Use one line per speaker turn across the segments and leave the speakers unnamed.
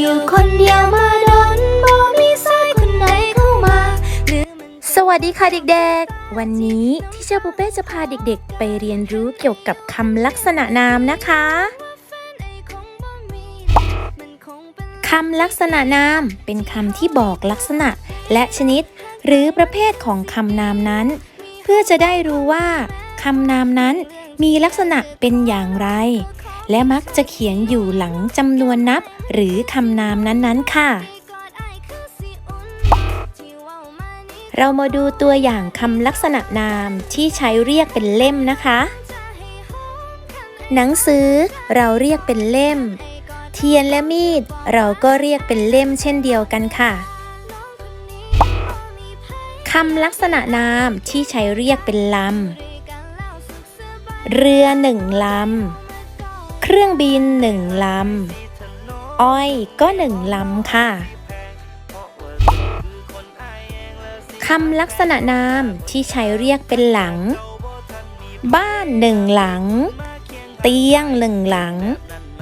อยู่คนเดียวมาโดนบ่มีสายคนไหนเข้ามาหรือมัน
สวัสดีค่ะเด็กๆ วันนี้ที่เชอร์ปูเป้จะพาเด็กๆ ไปเรียนรู้เกี่ยวกับคำลักษณะนามนะคะ คำลักษณะนามเป็นคำที่บอกลักษณะและชนิด หรือประเภทของคำนามนั้น เพื่อจะได้รู้ว่าคำนามนั้นมีลักษณะเป็นอย่างไร และมักจะเขียนอยู่หลังจำนวนนับ หรือคำนามนั้นๆ ค่ะ เรามาดูตัวอย่างคำลักษณะนามที่ใช้เรียกเป็นเล่มนะคะ หนังสือเราเรียกเป็นเล่ม เทียนและมีด เราก็เรียกเป็นเล่มเช่นเดียวกันค่ะคำลักษณะนามที่ใช้เรียกเป็นลำ เรือหนึ่งลำ เครื่องบินหนึ่งลำ อ้อยก็หนึ่งลำค่ะคำลักษณะนามที่ใช้เรียกเป็นหลัง บ้านหนึ่งหลัง เตียงหนึ่งหลัง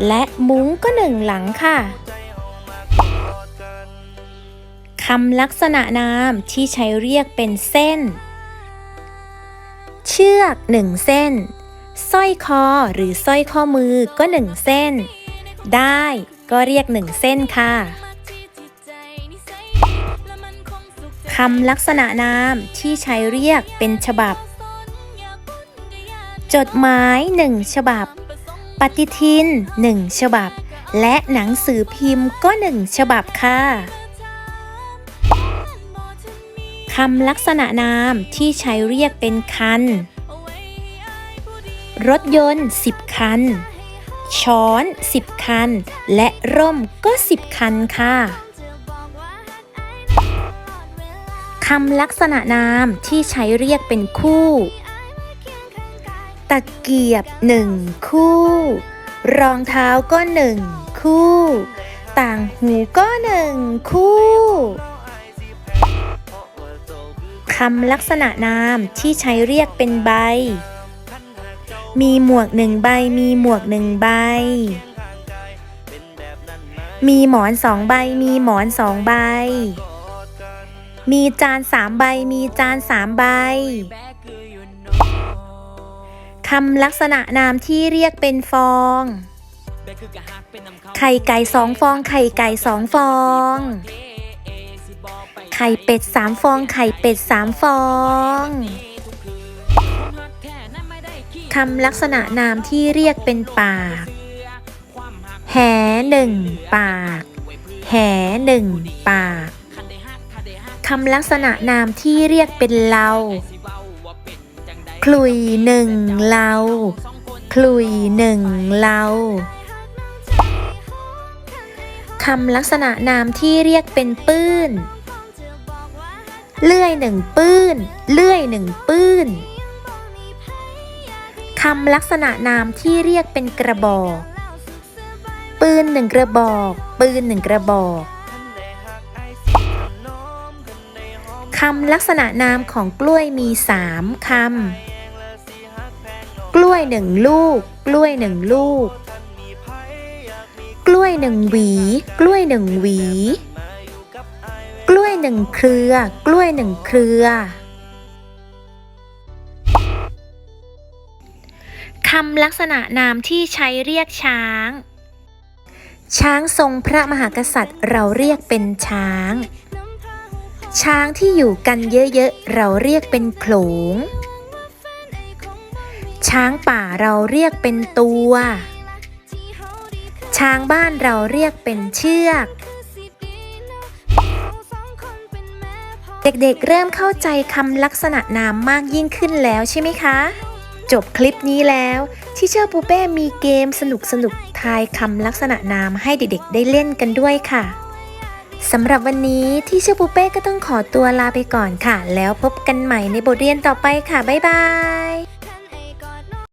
และมุ้งก็หนึ่งหลังค่ะคำลักษณะนามที่ใช้เรียกเป็นเส้น เชือกหนึ่งเส้น สร้อยคอหรือสร้อยข้อมือก็หนึ่งเส้น ได้ก็เรียกหนึ่งเส้นค่ะคำลักษณะนามที่ใช้เรียกเป็นฉบับ จดหมายหนึ่งฉบับ ปฏิทินหนึ่งฉบับ และหนังสือพิมพ์ก็หนึ่งฉบับค่ะคำลักษณะนามที่ใช้เรียกเป็นคัน รถยนต์ 10 คัน ช้อน 10 คัน และร่มก็ 10 คันค่ะคำลักษณะนามที่ใช้เรียกเป็นคู่ ตะเกียบหนึ่งคู่ รองเท้าก็หนึ่งคู่ ต่างหูก็หนึ่งคู่คำลักษณะนามที่ใช้เรียกเป็นใบ มีหมวกหนึ่งใบ มีหมวกหนึ่งใบ มีหมอนสองใบ มีหมอนสองใบ มีจานสามใบ มีจานสามใบ คำลักษณะนามที่เรียกเป็นฟอง ไข่ไก่สองฟอง ไข่ไก่สองฟอง ไข่เป็ดสามฟอง ไข่เป็ดสามฟอง คำลักษณะนามที่เรียกเป็นปาก แหหนึ่งปาก แหหนึ่งปากคำลักษณะนามที่เรียกเป็นเราคลุยหนึ่งเราคลุยหนึ่งเราคำลักษณะนามที่เรียกเป็นปื้น เลื่อยหนึ่งปื้น เลื่อยหนึ่งปื้น คำลักษณะนามที่เรียกเป็นกระบอก ปืนหนึ่งกระบอก ปืนหนึ่งกระบอกคำลักษณะนามของกล้วยมีสามคำ กล้วยหนึ่งลูก กล้วยหนึ่งลูก กล้วยหนึ่งหวี กล้วยหนึ่งหวี กล้วยหนึ่งเครือ กล้วยหนึ่งเครือ คำลักษณะนามที่ใช้เรียกช้าง ช้างทรงพระมหากษัตริย์เราเรียกเป็นช้าง ช้างที่อยู่กันเยอะๆเราเรียกเป็นโขลง ช้างป่าเราเรียกเป็นตัว ช้างบ้านเราเรียกเป็นเชือกเด็กๆ เริ่มเข้าใจคำลักษณะนามมากยิ่งขึ้นแล้วใช่ไหมคะ จบคลิปนี้แล้วที่เชอร์ปูเป้มีเกมสนุกสนุกทายคำลักษณะนามให้เด็กๆ ได้เล่นกันด้วยค่ะสำหรับวันนี้ที่เชอร์ปูเป้ก็ต้องขอตัวลาไปก่อนค่ะ แล้วพบกันใหม่ในบทเรียนต่อไปค่ะ บ๊ายบาย